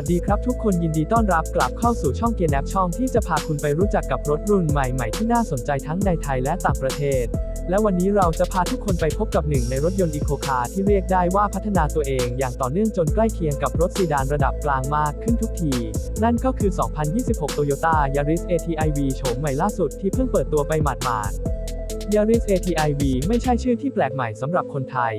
วัสดีครับทุกคนยินดีต้อนรับกลับเข้าสู่ช่องเกียร์แนบช่องที่จะพาคุณไปรู้จักกับรถรุ่นใหม่ๆ ที่น่าสนใจทั้งในไทยและต่างประเทศ และวันนี้เราจะพาทุกคนไปพบกับหนึ่งในรถยนต์อีโคคาร์ที่เรียกได้ว่าพัฒนาตัวเองอย่างต่อเนื่องจนใกล้เคียงกับรถซีดานระดับกลางมากขึ้นทุกที นั่นก็คือ 2026 Toyota Yaris ATIV โฉมใหม่ล่าสุดที่เพิ่งเปิดตัวไปหมาดๆ Yaris ATIV ไม่ใช่ชื่อที่แปลกใหม่สำหรับคนไทย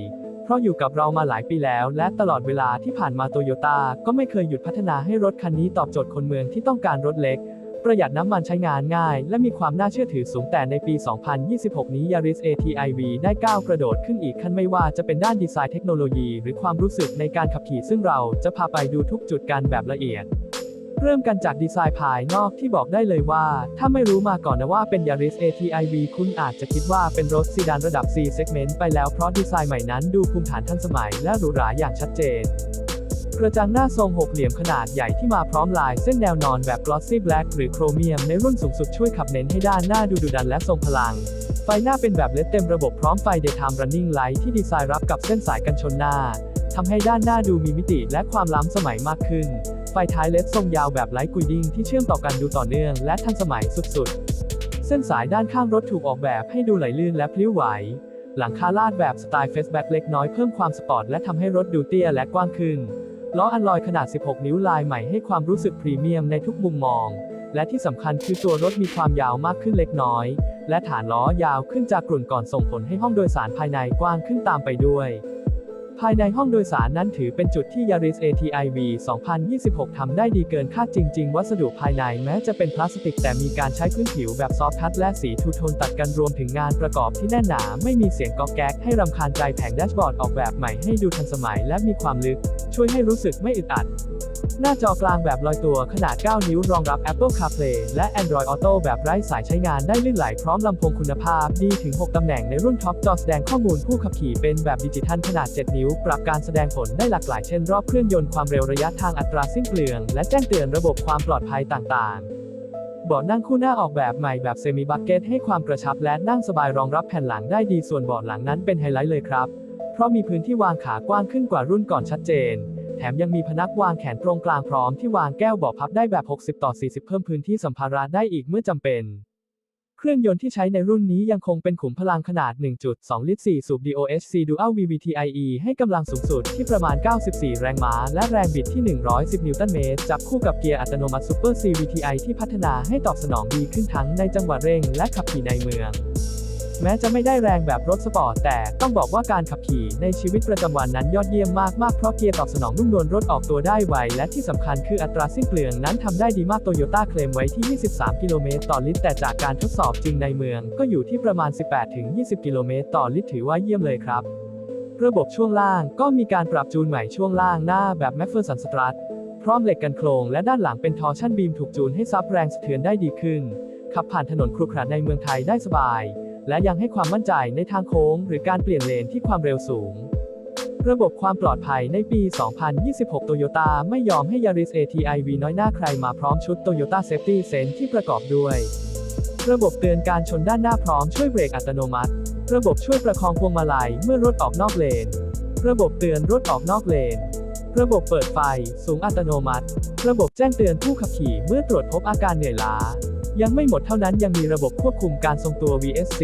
ราะอยู่กับเรามาหลายปีแล้ว และตลอดเวลาที่ผ่านมาโตโยต้าก็ไม่เคยหยุดพัฒนาให้รถคันนี้ตอบโจทย์คนเมืองที่ต้องการรถเล็ก ประหยัดน้ำมันใช้งานง่าย และมีความน่าเชื่อถือสูงแต่ในปี 2026 นี้ Yaris ATIV ได้ก้าวกระโดดขึ้นอีกขั้นไม่ว่าจะเป็นด้านดีไซน์เทคโนโลยี หรือความรู้สึกในการขับขี่ซึ่งเราจะพาไปดูทุกจุดกันแบบละเอียด เริ่มกันจากดีไซน์ภายนอกที่บอกได้เลยว่า ถ้าไม่รู้มาก่อนนะว่าเป็น Yaris ATIV คุณอาจจะคิดว่าเป็นรถซีดานระดับ C segment ไปแล้วเพราะดีไซน์ใหม่นั้นดูภูมิฐานทันสมัยและหรูหราอย่างชัดเจนกระจังหน้าทรงหกเหลี่ยมขนาดใหญ่ที่มาพร้อมลายเส้นแนวนอนแบบ glossy black หรือโครเมียมในรุ่นสูงสุดช่วยขับเน้นให้ด้านหน้าดูดุดันและทรงพลัง ไฟหน้าเป็นแบบเลดเต็มระบบพร้อมไฟ daytime running light ที่ดีไซน์รับกับเส้นสายกันชนหน้าทำให้ด้านหน้าดูมีมิติและความล้ำสมัยมากขึ้น ไฟท้ายเลดทรงยาวแบบไลท์กุยดิ้งที่เชื่อมต่อกันดูต่อเนื่องและทันสมัยสุดๆ เส้นสายด้านข้างรถถูกออกแบบให้ดูไหลลื่นและพลิ้วไหว หลังคาลาดแบบสไตล์เฟสแบ็กเล็กน้อยเพิ่มความสปอร์ตและทำให้รถดูเตี้ยและกว้างขึ้น ล้ออัลลอยขนาด 16 นิ้วลายใหม่ให้ความรู้สึกพรีเมียมในทุกมุมมอง และที่สำคัญคือตัวรถมีความยาวมากขึ้นเล็กน้อย และฐานล้อยาวขึ้นจากกลุ่นก่อนส่งผลให้ห้องโดยสารภายในกว้างขึ้นตามไปด้วย ภายในห้องโดยสารนั้นถือเป็นจุดที่ Yaris ATIV 2026 ทำได้ดีเกินคาดจริง ๆ วัสดุภายในแม้จะเป็นพลาสติก แต่มีการใช้พื้นผิวแบบซอฟทัชและสีทูโทนตัดกันรวมถึงงานประกอบที่แน่นหนา ไม่มีเสียงก๊อกแก๊กให้รำคาญใจแผงแดชบอร์ดออกแบบใหม่ให้ดูทันสมัยและมีความลึก ช่วยให้รู้สึกไม่อึดอัด หน้าจอกลางแบบลอยตัวขนาด 9 นิ้วรองรับ Apple CarPlay และ Android Auto แบบไร้สายใช้งานได้ลื่นไหลพร้อมลำโพงคุณภาพดีถึง 6 ตำแหน่งในรุ่นท็อปจอแสดงข้อมูลผู้ขับขี่เป็นแบบดิจิทัลขนาด 7 นิ้ว ปรับการแสดงผลได้หลากหลายเช่นรอบเครื่องยนต์ความเร็วระยะทางอัตราสิ้นเปลือง และแจ้งเตือนระบบความปลอดภัยต่างๆเบาะนั่งคู่หน้าออกแบบใหม่แบบเซมิบักเก็ตให้ความกระชับและนั่งสบายรองรับแผ่นหลังได้ดีส่วนเบาะหลังนั้นเป็นไฮไลท์เลยครับ เพราะมีพื้นที่วางขากว้างขึ้นกว่ารุ่นก่อนชัดเจน แถมยังมีพนักวางแขนตรงกลางพร้อมที่วางแก้วบาะพับได้แบบ 60 ต่อ 40 เพิ่มพื้นที่สัมภาระได้อีกเมื่อจำเป็น เครื่องยนต์ที่ใช้ในรุ่นนี้ยังคงเป็นขุมพลังขนาด 1.2 ลิตร 4 สูบ DOHC Dual VVTIE ให้กำลังสูงสุดที่ประมาณ 94 แรงม้า และแรงบิดที่ 110 นิวตันเมตร จับคู่กับเกียร์อัตโนมัติ Super CVTi ที่พัฒนาให้ตอบสนองดีขึ้นทั้งในจังหวะเร่งและขับขี่ในเมือง แม้จะไม่ได้แรงแบบรถสปอร์ตแต่ต้องบอกว่าการขับขี่ในชีวิตประจำวันนั้นยอดเยี่ยมมากๆเพราะเกียร์ตอบสนองนุ่มนวลรถออกตัวได้ไว และที่สำคัญคืออัตราสิ้นเปลืองนั้นทำได้ดีมากโตโยต้าเคลมไว้ที่ 23 กิโลเมตรต่อลิตร แต่จากการทดสอบจริงในเมือง ก็อยู่ที่ประมาณ 18-20 กิโลเมตรต่อลิตรถือว่าเยี่ยมเลยครับ ระบบช่วงล่างก็มีการปรับจูนใหม่ช่วงล่างหน้าแบบ m c p h e r s o n Strut พร้อมเหล็กกันโครงและด้านหลังเป็นทอร์ชั่นบีมถูกจูนให้ซับแรงสะเทือนได้ดีขึ้นขับผ่านถนนครุขระในเมืองไทยได้สบาย และยังให้ความมั่นใจในทางโค้ง หรือการเปลี่ยนเลนที่ความเร็วสูง ระบบความปลอดภัยในปี 2026 Toyota ไม่ยอมให้ Yaris ATIV น้อยหน้าใครมาพร้อมชุด Toyota Safety Sense ที่ประกอบด้วย ระบบเตือนการชนด้านหน้าพร้อมช่วยเบรกอัตโนมัติ ระบบช่วยประคองพวงมาลัยเมื่อรถออกนอกเลน ระบบเตือนรถออกนอกเลนระบบเปิดไฟ สูงอัตโนมัติ ระบบแจ้งเตือนผู้ขับขี่เมื่อตรวจพบอาการเหนื่อยล้า ยังไม่หมดเท่านั้นยังมีระบบควบคุมการทรงตัว VSC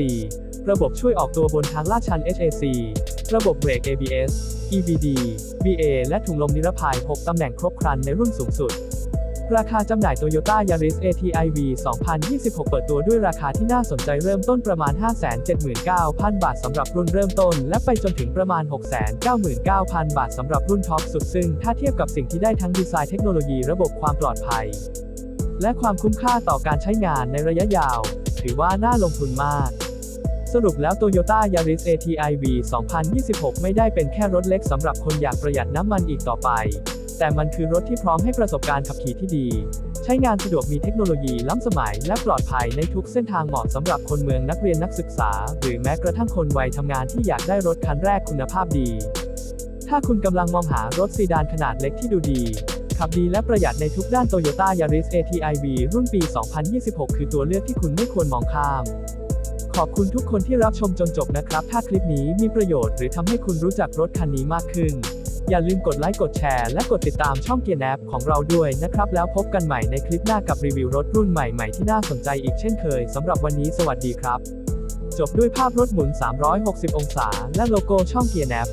ระบบช่วยออกตัวบนทางลาดชัน HAC ระบบเบรก ABS EBD BA และถุงลมนิรภัย 6 ตำแหน่งครบครันในรุ่นสูงสุด ราคาจำหน่าย Toyota Yaris ATIV 2026 เปิดตัวด้วยราคาที่น่าสนใจเริ่มต้นประมาณ 579,000 บาทสำหรับรุ่นเริ่มต้น และไปจนถึงประมาณ 699,000 บาทสำหรับรุ่นท็อปสุดซึ่งถ้าเทียบกับสิ่งที่ได้ทั้งดีไซน์เทคโนโลยีระบบความปลอดภัย และความคุ้มค่าต่อการใช้งานในระยะยาว ถือว่าน่าลงทุนมาก สรุปแล้ว Toyota Yaris ATIV 2026 ไม่ได้เป็นแค่รถเล็กสำหรับคนอยากประหยัดน้ำมันอีกต่อไป แต่มันคือรถที่พร้อมให้ประสบการณ์ขับขี่ที่ดี ใช้งานสะดวกมีเทคโนโลยีล้ำสมัยและปลอดภัยในทุกเส้นทางเหมาะสำหรับคนเมืองนักเรียนนักศึกษา หรือแม้กระทั่งคนวัยทำงานที่อยากได้รถคันแรกคุณภาพดี ถ้าคุณกำลังมองหารถซีดานขนาดเล็กที่ดูดี ขับดีและประหยัดในทุกด้าน Toyota Yaris ATIV รุ่นปี 2026 คือตัวเลือกที่คุณไม่ควรมองข้าม ขอบคุณทุกคนที่รับชมจนจบนะครับ ถ้าคลิปนี้มีประโยชน์หรือทำให้คุณรู้จักรถคันนี้มากขึ้น อย่าลืมกดไลค์ กดแชร์ และกดติดตามช่องเกียร์แอปของเราด้วยนะครับ แล้วพบกันใหม่ในคลิปหน้ากับรีวิวรถรุ่นใหม่ๆที่น่าสนใจอีกเช่นเคยสำหรับวันนี้สวัสดีครับ จบด้วยภาพรถหมุน 360 องศา และโลโก้ช่องเกียร์แอป